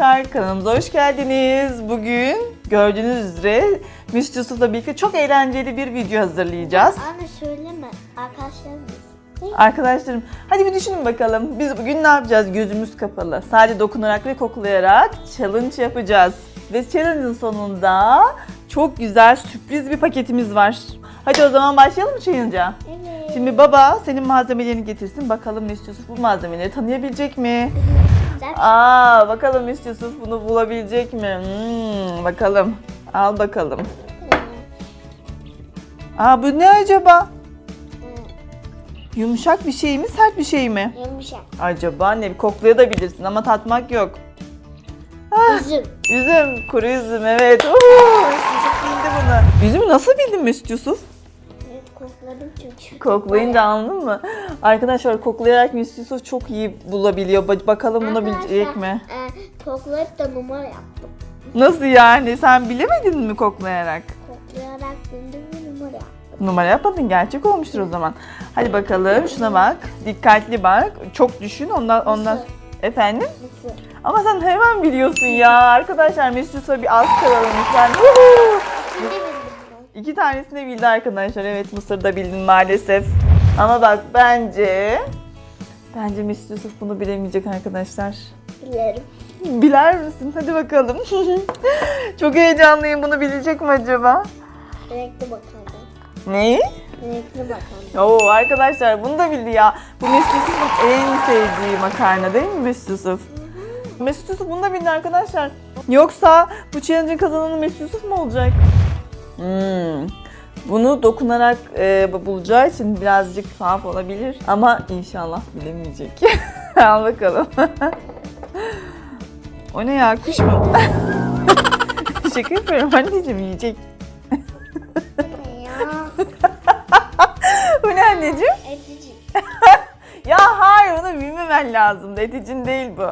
arkadaşlar kanalımıza hoş geldiniz. Bugün gördüğünüz üzere Müslü Yusuf'la birlikte çok eğlenceli bir video hazırlayacağız. Anne söyleme. Arkadaşlarımız. Arkadaşlarım hadi bir düşünün bakalım. Biz bugün ne yapacağız? Gözümüz kapalı. Sadece dokunarak ve koklayarak challenge yapacağız. Ve challenge'ın sonunda çok güzel sürpriz bir paketimiz var. Hadi o zaman başlayalım mı challenge'a? Evet. Şimdi baba senin malzemelerini getirsin. Bakalım Müslü Yusuf bu malzemeleri tanıyabilecek mi? Güzel. Aa bakalım Müslü Yusuf bunu bulabilecek mi? Hmm, bakalım. Al bakalım. Aa bu ne acaba? Yumuşak bir şey mi, sert bir şey mi? Yumuşak. Acaba ne? Koklayabilirsin ama tatmak yok. Üzüm. Üzüm, kuru üzüm evet. Müslü Yusuf bildi bunu. Üzümü nasıl bildin Müslü Yusuf? Evet kokladım çünkü. Koklayınca anladın mı? Arkadaşlar koklayarak Müslü Yusuf çok iyi bulabiliyor. Ba- Bakalım bunu bilecek mi? E, koklayıp da numara yaptım. Nasıl yani? Sen bilemedin mi koklayarak? Koklayarak gündüm bir numara yaptım. Numara yapmadın gerçek olmuştur o zaman. Hadi bakalım şuna bak. Dikkatli bak. Çok düşün ondan ondan Mısır. efendim. Mısır. Ama sen hemen biliyorsun ya. Arkadaşlar Mesut Yusuf'a bir alkış alalım lütfen. Woohoo! İki tanesini bildi arkadaşlar. Evet Mısır'da bildin maalesef. Ama bak bence bence Mesut Yusuf bunu bilemeyecek arkadaşlar. Bilirim. Biler misin? Hadi bakalım. Çok heyecanlıyım. Bunu bilecek mi acaba? Renkli bakalım. Neyi? Renkli bakalım. Oo arkadaşlar bunu da bildi ya. Bu Mesut Yusuf'un en sevdiği makarna değil mi Mesut Yusuf? Mesut Yusuf bunu da bildi arkadaşlar. Yoksa bu challenge'ın kazananı Mesut Yusuf mu olacak? Hmm. Bunu dokunarak e, bulacağı için birazcık tuhaf olabilir. Ama inşallah bilemeyecek. Al bakalım. o ne ya kuş mu? Şaka yapıyorum anneciğim yiyecek. Bu ne anneciğim? Etici. Ya hayır onu bilmemen lazımdı. Eticin değil bu.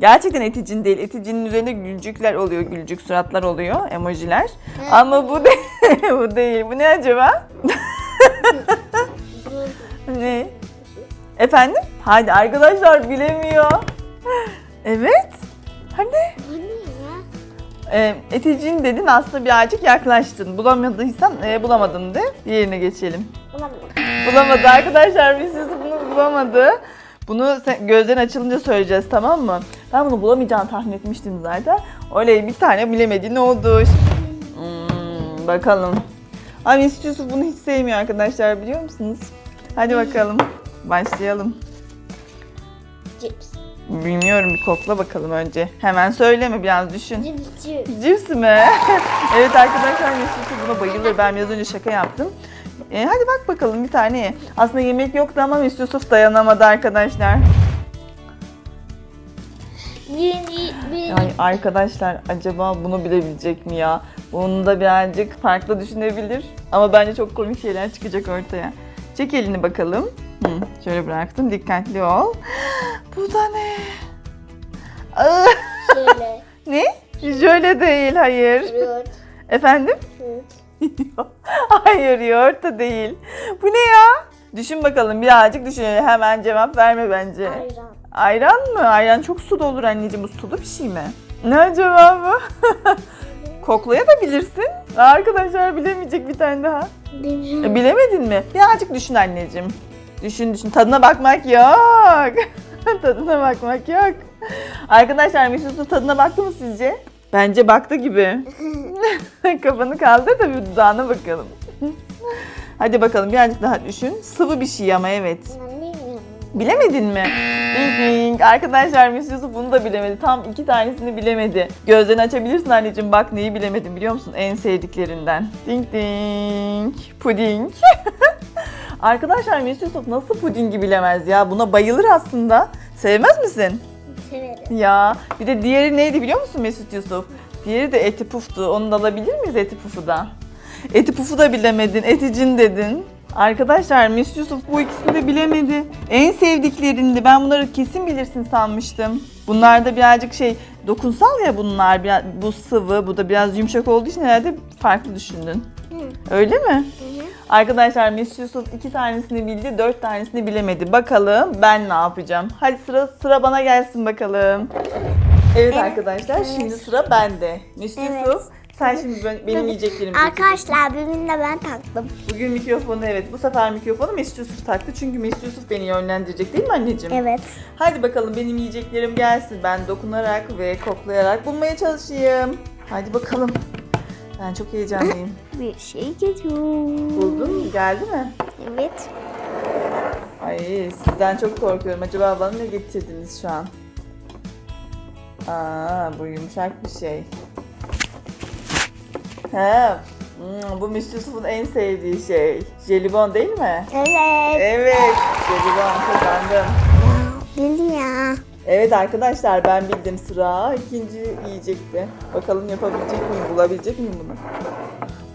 Gerçekten eticin değil. Eticinin üzerinde gülcükler oluyor. Gülcük suratlar oluyor. Emojiler. Ama bu değil. bu değil. Bu ne acaba? ne? Efendim? Hadi arkadaşlar bilemiyor. Evet. Hadi. Bu ne ya? E, eticin dedin aslında birazcık yaklaştın. Bulamadıysan e, bulamadım de. Diğerine geçelim. Bulamadım. Bulamadı arkadaşlar. Biz sizi bunu bulamadı. Bunu sen, gözlerin açılınca söyleyeceğiz tamam mı? Ben bunu bulamayacağını tahmin etmiştim zaten. Öyle bir tane bilemediğin oldu. Hmm, bakalım. Ay Mesut Yusuf bunu hiç sevmiyor arkadaşlar biliyor musunuz? Hadi bakalım. Başlayalım. Cips. Bilmiyorum bir kokla bakalım önce. Hemen söyleme biraz düşün. Cips cips. Cips mi? evet arkadaşlar Mesut Yusuf buna bayılır. Ben biraz önce şaka yaptım. E, hadi bak bakalım bir tane. Aslında yemek yoktu ama Mesut Yusuf dayanamadı arkadaşlar. Birinci, birinci. Yani arkadaşlar acaba bunu bilebilecek mi ya? Bunu da birazcık farklı düşünebilir. Ama bence çok komik şeyler çıkacak ortaya. Çek elini bakalım. Hı, şöyle bıraktım. Dikkatli ol. Bu da ne? Şöyle. ne? Şöyle değil, hayır. Fruit. Efendim? Fruit. Hayır yoğurt da değil. Bu ne ya? Düşün bakalım birazcık düşün. Hemen cevap verme bence. Ayran. Ayran mı? Ayran çok su da olur anneciğim. Bu sulu bir şey mi? Ne acaba bu? Koklaya da bilirsin. Arkadaşlar bilemeyecek bir tane daha. Bilmiyorum. E, bilemedin mi? Birazcık düşün anneciğim. Düşün düşün. Tadına bakmak yok. tadına bakmak yok. Arkadaşlar Mesut Yusuf tadına baktı mı sizce? Bence baktı gibi. Kafanı kaldır da bir dudağına bakalım. Hadi bakalım birazcık daha düşün. Sıvı bir şey ama evet. Bilemedin mi? Arkadaşlar Mesut Yusuf bunu da bilemedi. Tam iki tanesini bilemedi. Gözlerini açabilirsin anneciğim. Bak neyi bilemedin biliyor musun? En sevdiklerinden. Ding ding. Puding. Arkadaşlar Mesut Yusuf nasıl pudingi bilemez ya? Buna bayılır aslında. Sevmez misin? Severim. Ya bir de diğeri neydi biliyor musun Mesut Yusuf? Diğeri de eti puftu. Onu da alabilir miyiz eti pufu da? Eti pufu da bilemedin. Eticin dedin. Arkadaşlar Mesut Yusuf bu ikisini de bilemedi. En sevdiklerindi. Ben bunları kesin bilirsin sanmıştım. Bunlar da birazcık şey dokunsal ya bunlar. Biraz, bu sıvı, bu da biraz yumuşak olduğu için herhalde farklı düşündün. Hı. Öyle mi? Hı hı. Arkadaşlar Mesut Yusuf iki tanesini bildi, dört tanesini bilemedi. Bakalım ben ne yapacağım? Hadi sıra sıra bana gelsin bakalım. Evet Evet. arkadaşlar Evet. şimdi sıra bende. Mesut Evet. Yusuf sen şimdi ben- benim yiyeceklerimi getireceksin. Arkadaşlar de ben taktım. Bugün mikrofonu evet bu sefer mikrofonu Mesut Yusuf taktı. Çünkü Mesut Yusuf beni yönlendirecek değil mi anneciğim? Evet. Hadi bakalım benim yiyeceklerim gelsin. Ben dokunarak ve koklayarak bulmaya çalışayım. Hadi bakalım. Ben çok heyecanlıyım. Bir şey geliyor. Buldun mu? Geldi mi? Evet. Ay sizden çok korkuyorum. Acaba bana ne getirdiniz şu an? Aa bu yumuşak bir şey. He. hmm, bu Yusuf'un en sevdiği şey. Jelibon değil mi? Evet. Evet. Jelibon kazandım. Bildim ya. Evet arkadaşlar ben bildim sıra ikinci yiyecekti. Bakalım yapabilecek miyim, bulabilecek miyim bunu?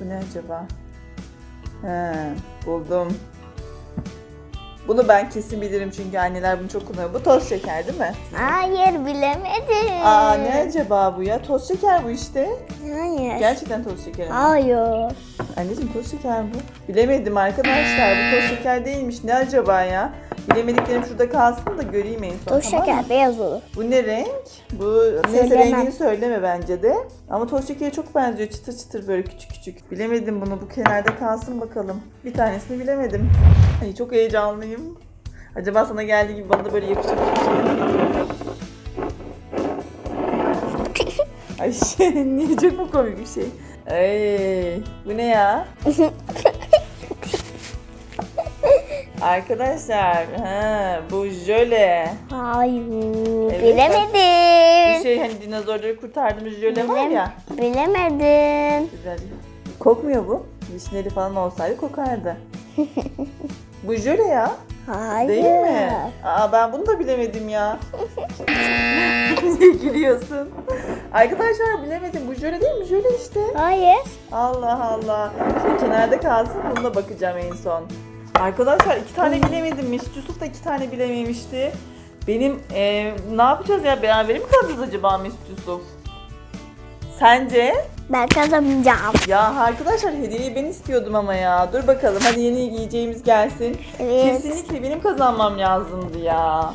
Bu ne acaba? He, buldum. Bunu ben kesin bilirim çünkü anneler bunu çok kullanıyor. Bu toz şeker değil mi? Hayır bilemedim. Aa ne acaba bu ya? Toz şeker bu işte. Hayır. Gerçekten toz şeker. ama. Hayır. Anneciğim toz şeker bu. Bilemedim arkadaşlar. Bu toz şeker değilmiş. Ne acaba ya? Bilemediklerim şurada kalsın da göreyim en son. Toz tamam mı? şeker beyaz olur. Bu ne renk? Bu neyse Söylemem. rengini söyleme bence de. Ama toz şekere çok benziyor. Çıtır çıtır böyle küçük küçük. Bilemedim bunu. Bu kenarda kalsın bakalım. Bir tanesini bilemedim. Ay çok heyecanlıyım. Acaba sana geldiği gibi bana da böyle yakışacak bir şey mi? Ay şey, niye çok mu komik bir şey? Ay, bu ne ya? Arkadaşlar, ha, bu jöle. Hayır. Evet, bilemedim. şey hani dinozorları kurtardığımız jöle var ya. Bilemedim. Güzel. Kokmuyor bu. Vişneli falan olsaydı kokardı. Bu jöle ya. Hayır. Değil mi? Aa ben bunu da bilemedim ya. Niye gülüyorsun? Arkadaşlar bilemedim. Bu jöle değil mi? Jöle işte. Hayır. Allah Allah. Şu kenarda kalsın bununla bakacağım en son. Arkadaşlar iki tane bilemedim. Mesut Yusuf da iki tane bilememişti. Benim e, ne yapacağız ya? Beraber mi kalacağız acaba Mesut Yusuf? Sence? Ben kazanacağım. Ya arkadaşlar hediyeyi ben istiyordum ama ya. Dur bakalım hadi yeni yiyeceğimiz gelsin. Evet. Kesinlikle benim kazanmam lazımdı ya.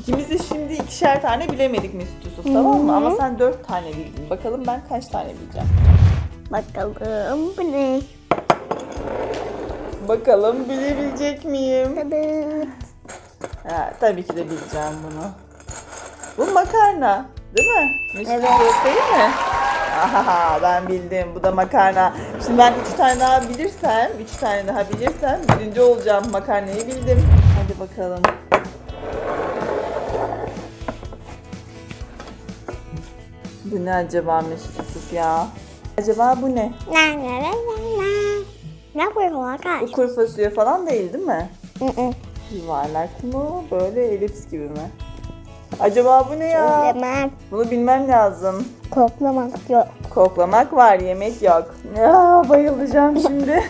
İkimiz de şimdi ikişer tane bilemedik Mesut Yusuf tamam mı? Hı hı. Ama sen dört tane bildin. Bakalım ben kaç tane bileceğim. Bakalım bu ne? Bakalım bilebilecek miyim? Tadı. Ha, tabii ki de bileceğim bunu. Bu makarna değil mi? Mesut Evet. Yusuf değil mi? Aha ben bildim. Bu da makarna. Şimdi ben üç tane daha bilirsem, üç tane daha bilirsem birinci olacağım. Makarnayı bildim. Hadi bakalım. Bu ne acaba Mesut ya? Acaba bu ne? La la la la. Ne yapıyor arkadaş? Bu kuru fasulye falan değil değil mi? Hı. Yuvarlak mı? Böyle elips gibi mi? Acaba bu ne ya? Söylemem. Bunu bilmem lazım. Koklamak yok. Koklamak var, yemek yok. Ya bayılacağım şimdi.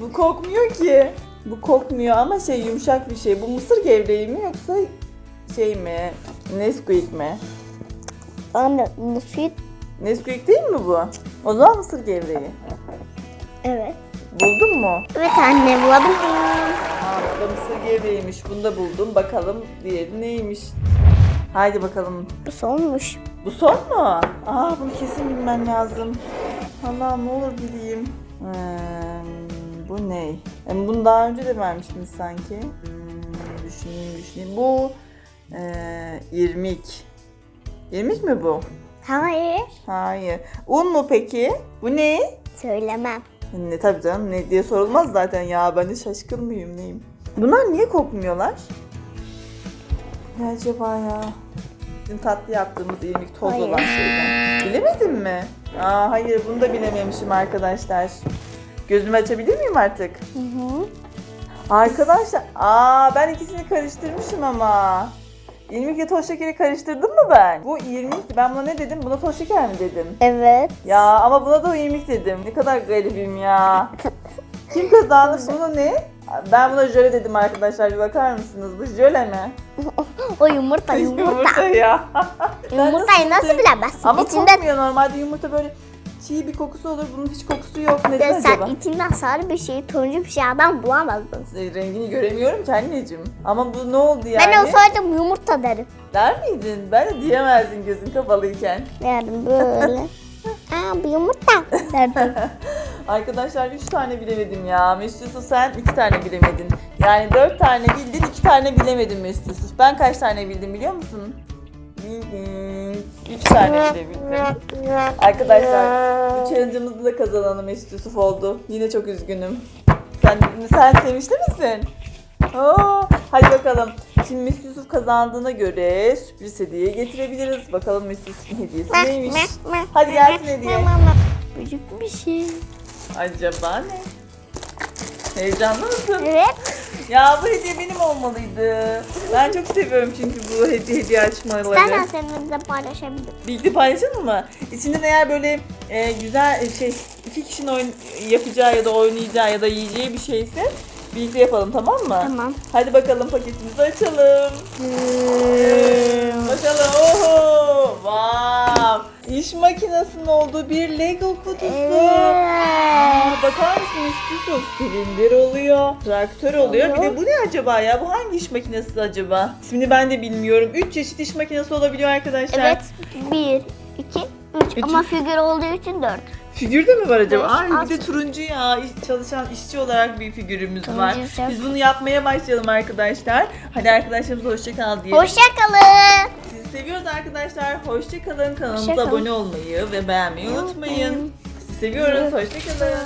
bu kokmuyor ki. Bu kokmuyor ama şey yumuşak bir şey. Bu mısır gevreği mi yoksa şey mi? Nesquik mi? Anne süt. Nesquik değil mi bu? O zaman mısır gevreği. Evet. Buldun mu? Evet anne bulabildim. Aa, bu da mısır gevreğiymiş. Bunu da buldum. Bakalım diğeri neymiş? Haydi bakalım. Bu sonmuş. Bu son mu? Aa bunu kesin bilmem lazım. Allah'ım ne olur bileyim. Hmm, bu ne? Yani bunu daha önce de vermiştiniz sanki. Hmm, düşüneyim düşüneyim. Bu ee, irmik. İrmik mi bu? Hayır. Hayır. Un mu peki? Bu ne? Söylemem. Ne tabii canım ne diye sorulmaz zaten ya ben de şaşkın mıyım neyim? Bunlar niye kokmuyorlar? Ne acaba ya? Bizim tatlı yaptığımız irmik toz Hayır. olan şeyden. Bilemedin mi? Aa hayır bunu da bilememişim arkadaşlar. Gözümü açabilir miyim artık? Hı hı. Arkadaşlar aa ben ikisini karıştırmışım ama. İrmikle toz şekeri karıştırdım mı ben? Bu irmik ben buna ne dedim? Buna toz şeker mi dedim? Evet. Ya ama buna da irmik dedim. Ne kadar garibim ya. Kim kazandı? Bunu ne? Ben buna jöle dedim arkadaşlar. Bir bakar mısınız? Bu jöle mi? O yumurta yumurta. ya. Yumurtayı nasıl bilemezsin? Ama İçinde kokmuyor normalde yumurta böyle çiğ bir kokusu olur. Bunun hiç kokusu yok. Neden Ya sen acaba? içinden sarı bir şey, turuncu bir şey adam bulamazdın. E, Rengini göremiyorum ki anneciğim. Ama bu ne oldu yani? Ben olsaydım yumurta derim. Der miydin? Ben de diyemezdin gözün kapalıyken. Derdim böyle. Aa bu yumurta. Arkadaşlar 3 tane bilemedim ya. Mesut sen 2 tane bilemedin. Yani 4 tane bildin 2 tane bilemedin Mesut. Ben kaç tane bildim biliyor musun? Bildim. 3 tane bilebildim. Arkadaşlar bu challenge'ımızda da kazananı Mesut Yusuf oldu. Yine çok üzgünüm. Sen, sen sevinçli misin? Oo, hadi bakalım. Şimdi Mesut Yusuf kazandığına göre sürpriz hediye getirebiliriz. Bakalım Mesut Yusuf'un hediyesi neymiş? Hadi gelsin hediye. Küçük bir şey. Acaba ne? Heyecanlı mısın? Evet. Ya bu hediye benim olmalıydı. Ben çok seviyorum çünkü bu hediye hediye açmaları. İstersen seninle paylaşabilirim. Birlikte paylaşalım mı? İçinden eğer böyle e, güzel e, şey iki kişinin oyun, yapacağı ya da oynayacağı ya da yiyeceği bir şeyse birlikte yapalım tamam mı? Tamam. Hadi bakalım paketimizi açalım. Bakalım. Oho! Wow! İş makinesinin olduğu bir Lego kutusu. Aa, bakar mısınız Yusuf? Silindir oluyor, traktör oluyor. Bir de bu ne acaba ya? Bu hangi iş makinesi acaba? İsmini ben de bilmiyorum. 3 çeşit iş makinesi olabiliyor arkadaşlar. Evet. Bir, iki, üç. Üç. Ama figür olduğu için dört. Figür de mi var acaba? Evet, Ay bir de turuncu ya. İş- Çalışan işçi olarak bir figürümüz var. çok- Biz bunu yapmaya başlayalım arkadaşlar. Hadi arkadaşlarımıza hoşça kal diyelim. Hoşçakalın. Sizi seviyoruz arkadaşlar. Hoşça kalın. Kanalımıza Hoşça kalın. abone olmayı ve beğenmeyi unutmayın. Unutmayın. Sizi seviyoruz. Hoşça kalın.